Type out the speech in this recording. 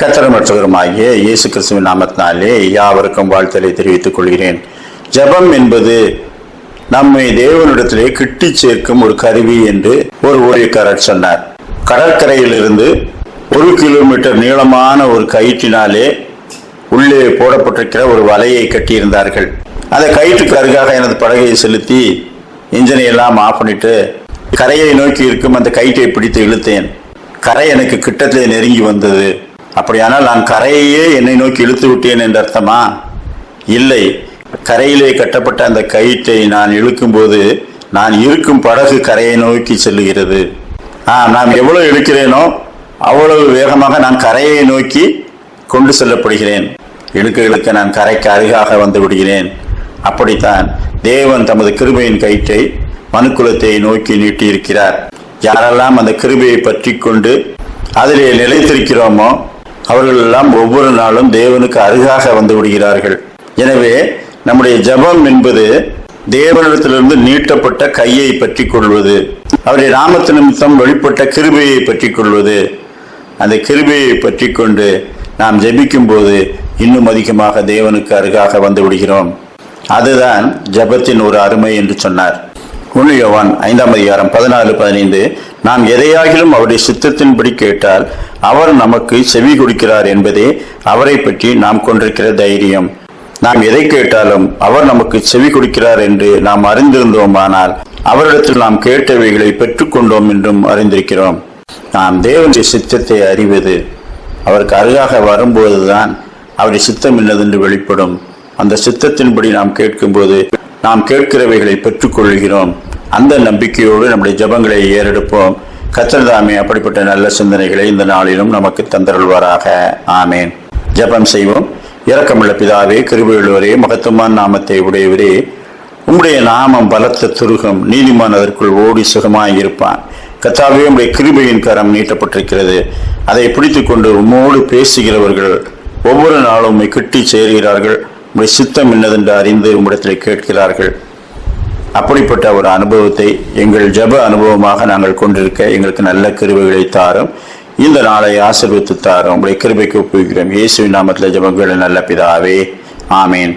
கத்தரமற்றவருமாகிய இயேசு கிறிஸ்துவின் நாமத்தினாலே யாவருக்கும் வாழ்த்தலை தெரிவித்துக் கொள்கிறேன். ஜெபம் என்பது நம்மை தேவனிடத்திலே கிட்டி சேர்க்கும் ஒரு கருவி என்று ஒரு ஊழியக்காரர் சொன்னார். கடற்கரையிலிருந்து ஒரு கிலோமீட்டர் நீளமான ஒரு கயிற்றினாலே உள்ளே போடப்பட்டிருக்கிற ஒரு வலையை கட்டியிருந்தார்கள். அந்த கயிற்றுக்கு அருகாக எனது படகையை செலுத்தி இன்ஜினை எல்லாம் ஆஃப் பண்ணிட்டு கரையை நோக்கி இருக்கும் அந்த கயிற்றை பிடித்து இழுத்தேன். கரை எனக்கு கிட்டத்திலே நெருங்கி வந்தது. அப்படியானால் நான் கரையே என்னை நோக்கி இழுத்து விட்டேன் என்ற அர்த்தமா? இல்லை. கரையிலே கட்டப்பட்ட அந்த கயிற்றை நான் இழுக்கும்போது நான் இருக்கும் படகு கரையை நோக்கி செல்லுகிறது. ஆ நான் எவ்வளவு இழுக்கிறேனோ அவ்வளவு வேகமாக நான் கரையை நோக்கி கொண்டு செல்லப்படுகிறேன். இழுக்க இழுக்க நான் கரைக்கு அருகாக வந்து விடுகிறேன். அப்படித்தான் தேவன் தமது கிருபையின் கயிற்றை மனுக்குலத்தை நோக்கி நீட்டியிருக்கிறார். யாரெல்லாம் அந்த கிருபையை பற்றி கொண்டு அதிலே நிலைத்திருக்கிறோமோ அவர்கள் எல்லாம் ஒவ்வொரு நாளும் தேவனுக்கு அருகாக வந்து விடுகிறார்கள். எனவே நம்முடைய ஜெபம் என்பது தேவனிடத்திலிருந்து நீட்டப்பட்ட கையை பற்றி கொள்வது அவருடைய நாமத்து நிமித்தம் வெளிப்பட்ட கிருபையை பற்றி கொள்வது. அந்த கிருபையை பற்றி கொண்டு நாம் ஜெபிக்கும் போது இன்னும் அதிகமாக தேவனுக்கு அருகாக வந்து விடுகிறோம். அதுதான் ஜெபத்தின் ஒரு அருமை என்று சொன்னார். ஒன்று யோவான் ஐந்தாம் அதிகாரம் பதினாலு பதினைந்து. நாம் எதையாகிலும் அவருடைய சித்தத்தின்படி கேட்டால் அவர் நமக்கு செவி கொடுக்கிறார் என்பதே அவரை பற்றி நாம் கொண்டிருக்கிற தைரியம். நாம் எதை கேட்டாலும் அவர் நமக்கு செவி கொடுக்கிறார் என்று நாம் அறிந்திருந்தோமானால் அவரிடத்தில் நாம் கேட்டவைகளை பெற்றுக்கொண்டோம் என்றும் அறிந்திருக்கிறோம். நாம் தேவனுடைய சித்தத்தை அறிவது அவருக்கு அருகாக வரும்போதுதான் அவருடைய சித்தம் என்னதென்று வெளிப்படும். அந்த சித்தத்தின்படி நாம் கேட்கும்போது நாம் கேட்கிறவைகளை பெற்றுக்கொள்கிறோம் அந்த நம்பிக்கையோடு நம்முடைய ஜெபங்களை ஏறெடுப்போம். கத்தர்தாமே அப்படிப்பட்ட நல்ல சிந்தனைகளை இந்த நாளிலும் நமக்கு தந்தருள்வாராக. ஆமேன். ஜெபம் செய்வோம். இரக்கமுள்ள பிதாவே கிருபையுள்ளவரே மகத்துவமான நாமத்தை உடையவரே உம்முடைய நாமம் பலத்த துருகம் நீதிமான் அதற்குள் ஓடி சுகமாய் இருப்பான். கத்தாவே உடைய கிருபையின் கரம் நீட்டப்பட்டிருக்கிறது. அதை பிடித்துக்கொண்டு உம்மோடு பேசுகிறவர்கள் ஒவ்வொரு நாளும் உம்மை கிட்டி சேர்கிறார்கள். உம்முடைய சித்தம் என்னதென்று அறிந்து உம்மிடத்தில் கேட்கிறார்கள். அப்படிப்பட்ட ஒரு அனுபவத்தை எங்கள் ஜெப அனுபவமாக நாங்கள் கொண்டிருக்க எங்களுக்கு நல்ல கிருபைகளை தாரும். இந்த நாளை ஆசிர்வித்து தாரும். உங்களுடைய கிருபைக்கு ஒப்புகிறோம் இயேசுவின் நாமத்தில் ஜெபங்கள் நல்ல பிதாவே. ஆமேன்.